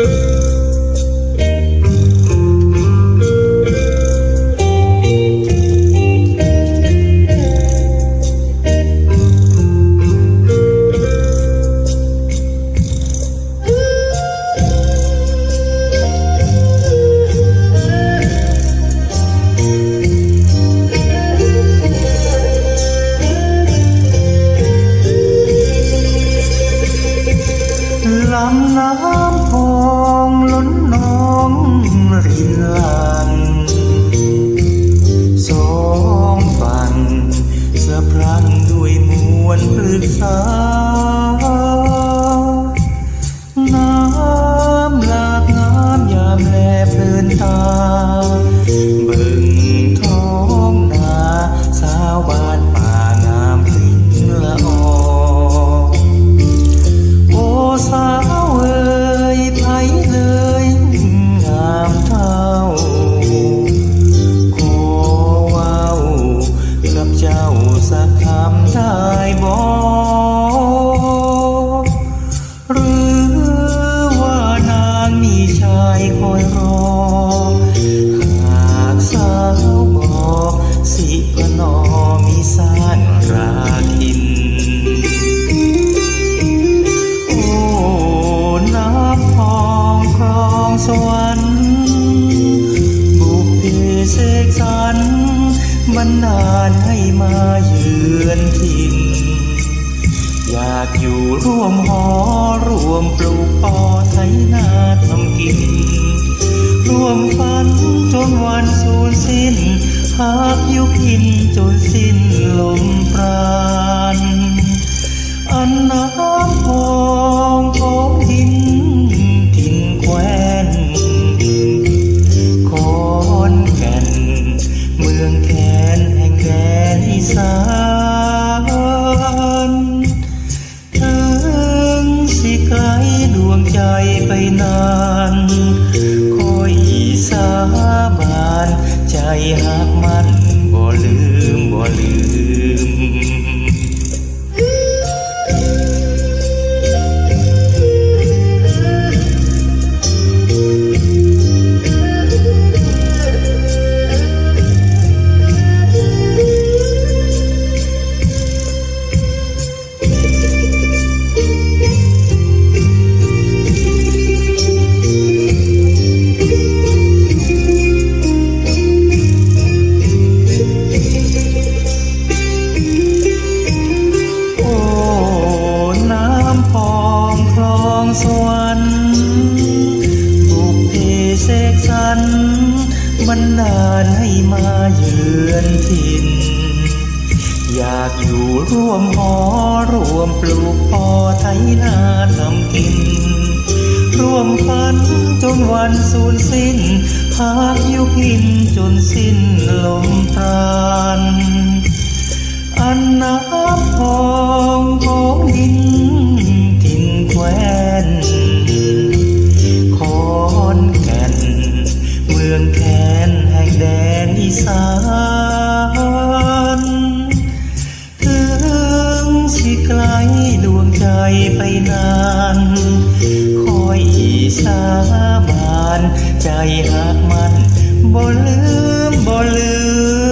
Ooh. างด้วยมวลพฤกษาากอยู่ร่วมหอร่วมปลูกปอไถนาทำกิน ร่วมฝันจนวันสูญสิ้น หากยุพินจนสิ้นลมปราณอันนั หากมา นดาลให้มาเยือนถิ่น อยากอยู่ร่วมหอร่วมปลูกปอไทนาทำกิน ร่วมฝันจนวันสูญสิ้นหากอยู่พินจนสิ้นลมาาน ใจหากมันบ่ลืมบ่ลืม